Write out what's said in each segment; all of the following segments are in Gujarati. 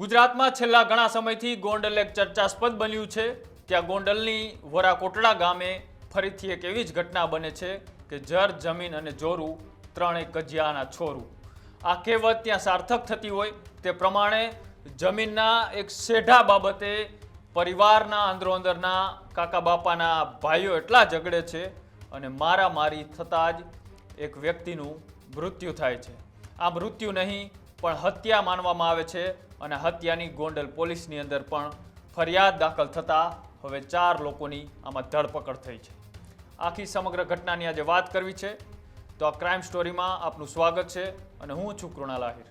ગુજરાતમાં છેલ્લા ઘણા સમયથી ગોંડલ એક ચર્ચાસ્પદ બન્યું છે ત્યાં ગોંડલની વરાકોટડા ગામે ફરીથી એક એવી જ ઘટના બને છે કે જર, જમીન અને જોરું ત્રણેય કજિયાના છોરું. આ કહેવત ત્યાં સાર્થક થતી હોય તે પ્રમાણે જમીનના એક શેઢા બાબતે પરિવારના અંદરો અંદરના કાકા બાપાના ભાઈઓ એટલા ઝઘડે છે અને મારામારી થતાં જ એક વ્યક્તિનું મૃત્યુ થાય છે. આ મૃત્યુ નહીં, પણ હત્યા માનવામાં આવે છે અને હત્યાની ગોંડલ પોલીસની અંદર પણ ફરિયાદ દાખલ થતાં હવે ચાર લોકોની આમાં ધરપકડ થઈ છે. આખી સમગ્ર ઘટનાની આજે વાત કરવી છે. તો આ ક્રાઇમ સ્ટોરીમાં આપનું સ્વાગત છે અને હું છું કૃણાલ આહિર.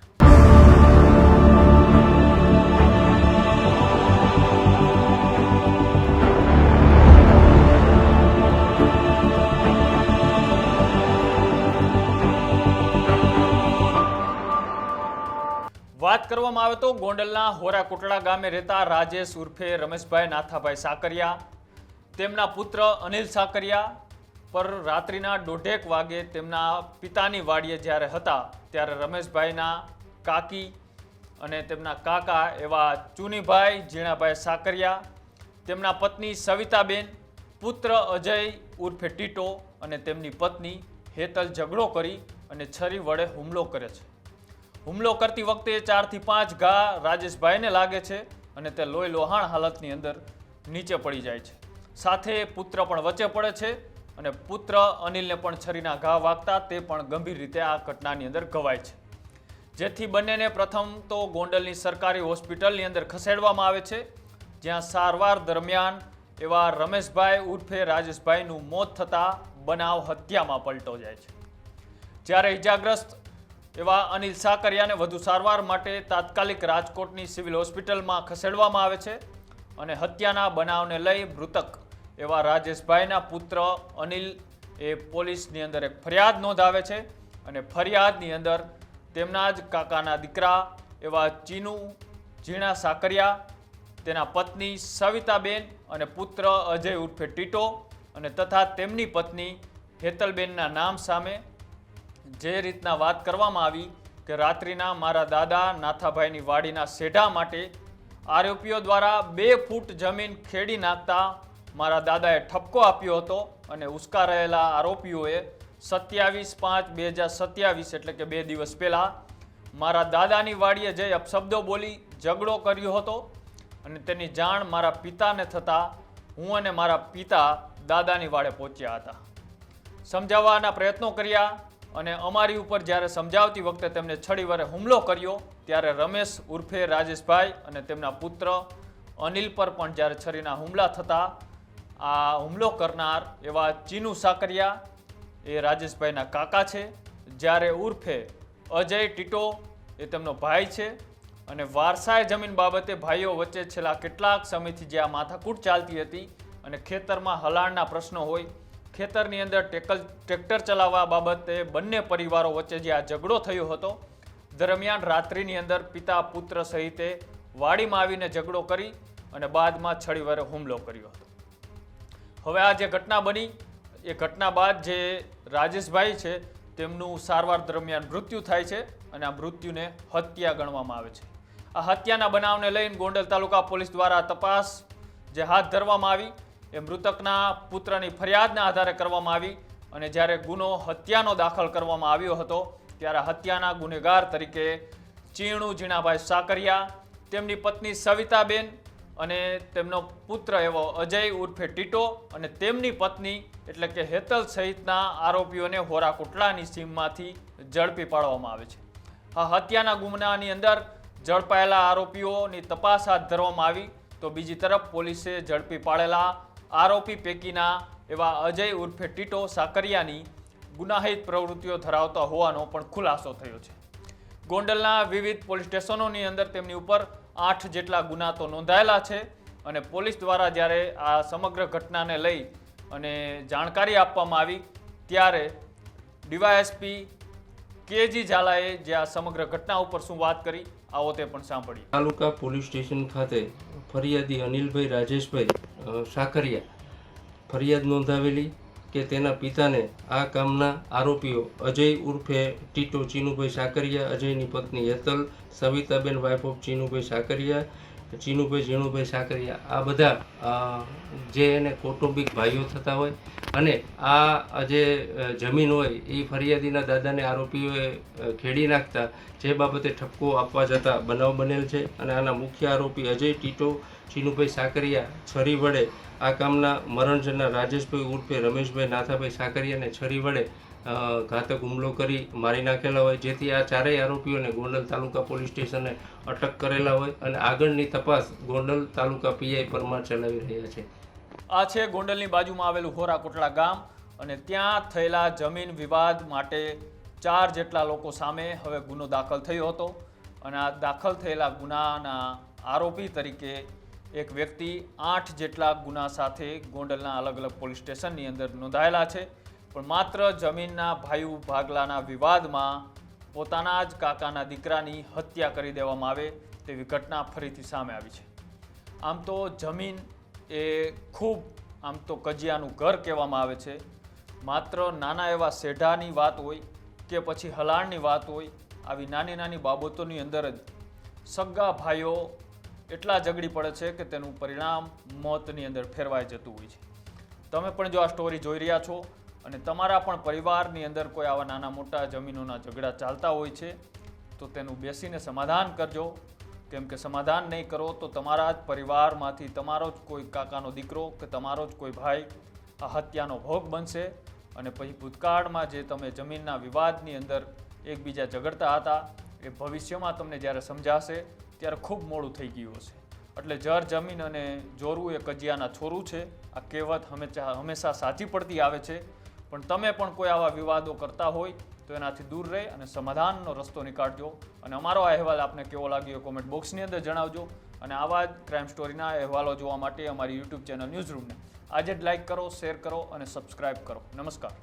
વાત કરવામાં આવે તો ગોંડલના હોરાકોટડા ગામે રહેતા રાજેશ ઉર્ફે રમેશભાઈ નાથાભાઈ સાકરિયા, તેમના પુત્ર અનિલ સાકરિયા પર રાત્રિના દોઢેક વાગે તેમના પિતાની વાડીએ જ્યારે હતા ત્યારે રમેશભાઈના કાકી અને તેમના કાકા એવા ચુનીભાઈ ઝીણાભાઈ સાકરિયા, તેમના પત્ની સવિતાબેન, પુત્ર અજય ઉર્ફે ટીટો અને તેમની પત્ની હેતલ ઝઘડો કરી અને છરી વડે હુમલો કરે છે. હુમલો કરતી વખતે ચારથી પાંચ ઘા રાજેશભાઈને લાગે છે અને તે લોહી લોહાણ હાલતની અંદર નીચે પડી જાય છે. સાથે પુત્ર પણ વચ્ચે પડે છે અને પુત્ર અનિલને પણ છરીના ઘા વાગતા તે પણ ગંભીર રીતે આ ઘટનાની અંદર ઘવાય છે. જેથી બંનેને પ્રથમ તો ગોંડલની સરકારી હોસ્પિટલની અંદર ખસેડવામાં આવે છે, જ્યાં સારવાર દરમિયાન એવા રમેશભાઈ ઉર્ફે રાજેશભાઈનું મોત થતાં બનાવ હત્યામાં પલટો જાય છે. જ્યારે ઇજાગ્રસ્ત એવા અનિલ સાકરિયાને વધુ સારવાર માટે તાત્કાલિક રાજકોટની સિવિલ હોસ્પિટલમાં ખસેડવામાં આવે છે અને હત્યાના બનાવને લઈ મૃતક એવા રાજેશભાઈના પુત્ર અનિલ એ પોલીસની અંદર એક ફરિયાદ નોંધાવે છે અને ફરિયાદની અંદર તેમના જ કાકાના દીકરા એવા ચીનુ ઝીણા સાકરિયા, તેના પત્ની સવિતાબેન અને પુત્ર અજય ઉર્ફે ટીટો અને તથા તેમની પત્ની હેતલબેનના નામ સામે જે રીતના વાત કરવામાં આવી કે રાત્રિના મારા દાદા નાથાભાઈની વાડીના શેઢા માટે આરોપીઓ દ્વારા બે ફૂટ જમીન ખેડી નાખતા મારા દાદાએ ઠપકો આપ્યો હતો અને ઉસકા રહેલા આરોપીઓએ સત્યાવીસ પાંચ બે હજાર સત્યાવીસ એટલે કે બે દિવસ પહેલાં મારા દાદાની વાડીએ જઈ અપશબ્દો બોલી ઝઘડો કર્યો હતો અને તેની જાણ મારા પિતાને થતાં હું અને મારા પિતા દાદાની વાડે પહોંચ્યા હતા. સમજાવવાના પ્રયત્નો કર્યા અને અમારી ઉપર જ્યારે સમજાવતી વખતે તેમને છડી વડે હુમલો કર્યો, ત્યારે રમેશ ઉર્ફે રાજેશભાઈ અને તેમના પુત્ર અનિલ પર પણ જ્યારે છરીના હુમલા થતા, આ હુમલો કરનાર એવા ચીનુ સાકરિયા એ રાજેશભાઈના કાકા છે, જ્યારે ઉર્ફે અજય ટીટો એ તેમનો ભાઈ છે અને વારસાઈ જમીન બાબતે ભાઈઓ વચ્ચે છેલ્લા કેટલાક સમયથી જે આ માથાકૂટ ચાલતી હતી અને ખેતરમાં હલાણના પ્રશ્નો હોય ખેતરની અંદર ટેકલ ટ્રેક્ટર ચલાવવા બાબતે બંને પરિવારો વચ્ચે જે આ ઝઘડો થયો હતો, દરમિયાન રાત્રિની અંદર પિતા પુત્ર સહિતે વાડીમાં આવીને ઝઘડો કરી અને બાદમાં છળીવારે હુમલો કર્યો હતો. હવે આ જે ઘટના બની, એ ઘટના બાદ જે રાજેશભાઈ છે, તેમનું સારવાર દરમિયાન મૃત્યુ થાય છે અને આ મૃત્યુને હત્યા ગણવામાં આવે છે. આ હત્યાના બનાવને લઈને ગોંડલ તાલુકા પોલીસ દ્વારા તપાસ જે હાથ ધરવામાં આવી એ મૃતકના પુત્રની ફરિયાદના આધારે કરવામાં આવી અને જ્યારે ગુનો હત્યાનો દાખલ કરવામાં આવ્યો હતો, ત્યારે હત્યાના ગુનેગાર તરીકે ચીણુ ઝીણાભાઈ સાકરિયા, તેમની પત્ની સવિતાબેન અને તેમનો પુત્ર એવો અજય ઉર્ફે ટીટો અને તેમની પત્ની એટલે કે હેતલ સહિતના આરોપીઓને હોરા કોટલાની સીમમાંથી ઝડપી પાડવામાં આવે છે. આ હત્યાના ગુમનાની અંદર ઝડપાયેલા આરોપીઓની તપાસ હાથ ધરવામાં આવી, તો બીજી તરફ પોલીસે ઝડપી પાડેલા આરોપી પૈકીના એવા અજય ઉર્ફે ટીટો સાકરિયાની ગુનાહિત પ્રવૃત્તિઓ ધરાવતા હોવાનો પણ ખુલાસો થયો છે. ગોંડલના વિવિધ પોલીસ સ્ટેશનોની અંદર તેમની ઉપર આઠ જેટલા ગુના તો નોંધાયેલા છે અને પોલીસ દ્વારા જ્યારે આ સમગ્ર ઘટનાને લઈ અને જાણકારી આપવામાં આવી, ત્યારે ડીવાયએસપી કેજી ઝાલાએ જે આ સમગ્ર ઘટના ઉપર શું વાત કરી, આવો તે પણ સાંભળીએ. તાલુકા પોલીસ સ્ટેશન ખાતે ફરિયાદી અનિલભાઈ રાજેશભાઈ સાકરિયા ફરિયાદ નોંધાવેલી કે તેના પિતાને આ કામના આરોપીઓ અજય ઉર્ફે ટીટો ચીનુભાઈ સાકરિયા, અજયની પત્ની હેતલ સવિતાબેન વાઇફ ઓફ ચીનુભાઈ સાકરિયા ચીનુભાઈ ઝીણુભાઈ સાકરિયા, આ બધા જે એને કૌટુંબિક ભાઈઓ થતા હોય અને આ જે જમીન હોય એ ફરિયાદીના દાદાને આરોપીઓએ ખેડી નાખતા, જે બાબતે ઠપકો આપવા જતા બનાવ બનેલ છે અને આના મુખ્ય આરોપી અજય ટીટો, ચીનુભાઈ સાકરિયા, છરી વડે આ કામના મરણજના રાજેશભાઈ ઉર્ફે રમેશભાઈ નાથાભાઈ સાકરિયાને છરી વડે ઘાતક હુમલો કરી મારી નાખેલા હોય, જેથી આ ચારેય આરોપીઓને ગોંડલ તાલુકા પોલીસ સ્ટેશને અટક કરેલા હોય અને આગળની તપાસ ગોંડલ તાલુકા પીઆઈ પરમાર ચલાવી રહ્યા છે. આ છે ગોંડલની બાજુમાં આવેલું હોરાકોટડા ગામ અને ત્યાં થયેલા જમીન વિવાદ માટે ચાર જેટલા લોકો સામે હવે ગુનો દાખલ થયો હતો અને આ દાખલ થયેલા ગુનાના આરોપી તરીકે એક વ્યક્તિ આઠ જેટલા ગુના સાથે ગોંડલના અલગ અલગ પોલીસ સ્ટેશનની અંદર નોંધાયેલા છે. પણ માત્ર જમીનના ભાઈ ભાગલાના વિવાદમાં પોતાના જ કાકાના દીકરાની હત્યા કરી દેવામાં આવે તેવી ઘટના ફરીથી સામે આવી છે. આમ તો જમીન એ ખૂબ, આમ તો કજિયાનું ઘર કહેવામાં આવે છે. માત્ર નાના એવા સેઢાની વાત હોય કે પછી હલાણની વાત હોય, આવી નાની નાની બાબતોની અંદર જ સગા ભાઈઓ એટલા ઝઘડી પડે છે કે તેનું પરિણામ મોતની અંદર ફેરવાઈ જતું હોય છે. તમે પણ જો આ સ્ટોરી જોઈ રહ્યા છો અને તમારા પણ પરિવારની અંદર કોઈ આવા નાના મોટા જમીનોના ઝઘડા ચાલતા હોય છે, તો તેનું બેસીને સમાધાન કરજો. કેમ કે સમાધાન નહીં કરો તો તમારા જ પરિવારમાંથી તમારો જ કોઈ કાકાનો દીકરો કે તમારો જ કોઈ ભાઈ આ હત્યાનો ભોગ બનશે. અને પછી ભૂતકાળમાં જે તમે જમીનના વિવાદની અંદર એકબીજા ઝઘડતા હતા, એ ભવિષ્યમાં તમને જ્યારે સમજાશે, ત્યારે ખૂબ મોડું થઈ ગયું હશે. એટલે જર જમીન અને જોરવું એ કજિયાના છોરું છે. આ કહેવત હંમેશા હંમેશા સાચી પડતી આવે છે. પણ તમે પણ કોઈ આવા વિવાદો કરતા હોય તો એનાથી દૂર રહે અને સમાધાનનો રસ્તો નીકાળજો. અને અમારો આ અહેવાલ આપને કેવો લાગ્યો કોમેન્ટ બોક્સની અંદર જણાવજો. અને આવા જ ક્રાઇમ સ્ટોરીના અહેવાલો જોવા માટે અમારી યુટ્યુબ ચેનલ ન્યૂઝ રૂમને આજે જ લાઇક કરો શેર કરો અને સબસ્ક્રાઇબ કરો. નમસ્કાર.